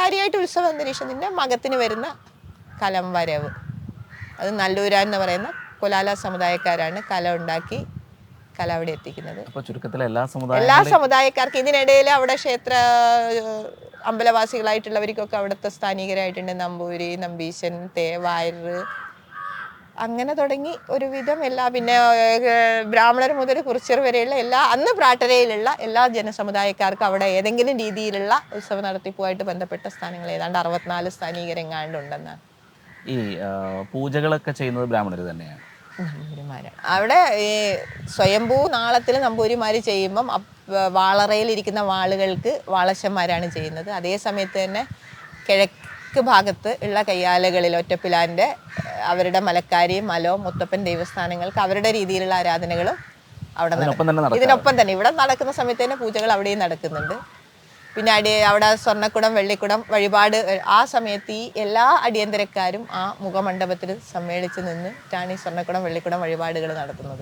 കാര്യമായിട്ട് ഉത്സവ നിന്റെ മകത്തിന് വരുന്ന കലം വരവ്. അത് നല്ലൂരാൻ എന്ന് പറയുന്ന കൊലാല സമുദായക്കാരാണ് കല ഉണ്ടാക്കി കല അവിടെ എത്തിക്കുന്നത്. ചുരുക്കത്തിൽ എല്ലാ സമുദായ എല്ലാ സമുദായക്കാർക്കും ഇതിനിടയിൽ അവിടെ ക്ഷേത്ര അമ്പലവാസികളായിട്ടുള്ളവർക്കൊക്കെ അവിടുത്തെ സ്ഥാനികരായിട്ടുണ്ട് നമ്പൂരി നമ്പീശൻ തേവായർ അങ്ങനെ തുടങ്ങി ഒരുവിധം എല്ലാ പിന്നെ ബ്രാഹ്മണർ മുതൽ കുറിച്ചർ വരെയുള്ള എല്ലാ അന്ന് പ്രാട്ടരയിലുള്ള എല്ലാ ജനസമുദായക്കാർക്കും അവിടെ ഏതെങ്കിലും രീതിയിലുള്ള ഉത്സവ നടത്തിപ്പുമായിട്ട് ബന്ധപ്പെട്ട സ്ഥാനങ്ങൾ ഏതാണ്ട് അറുപത്തിനാല് സ്ഥാനീകരെങ്ങാണ്ട് ഉണ്ടെന്നാണ് ഈ പൂജകളൊക്കെ ചെയ്യുന്നത് ബ്രാഹ്മണർ തന്നെയാണ്. നമ്പൂരിമാരാണ് അവിടെ ഈ സ്വയംഭൂ നാളത്തിൽ നമ്പൂരിമാർ ചെയ്യുമ്പം ഇരിക്കുന്ന വാളുകൾക്ക് വാളശന്മാരാണ് ചെയ്യുന്നത്. അതേ സമയത്ത് തന്നെ കിഴക്ക് ഭാഗത്ത് ഉള്ള കയ്യാലകളിൽ ഒറ്റപ്പിലാന്റെ അവരുടെ മലക്കാരി മലോ മുത്തപ്പൻ ദൈവസ്ഥാനങ്ങൾക്ക് അവരുടെ രീതിയിലുള്ള ആരാധനകളും അവിടെ നടക്കും. ഇതിനൊപ്പം തന്നെ. ഇവിടെ നടക്കുന്ന സമയത്ത് തന്നെ പൂജകൾ അവിടെയും നടക്കുന്നുണ്ട്. പിന്നെ അടി അവിടെ സ്വർണക്കുടം വെള്ളിക്കുടം വഴിപാട് ആ സമയത്ത് ഈ എല്ലാ അടിയന്തരക്കാരും ആ മുഖമണ്ഡപത്തിൽ സമ്മേളിച്ച് നിന്ന് ഈ സ്വർണക്കുടം വെള്ളിക്കുടം വഴിപാടുകൾ നടത്തുന്നത്.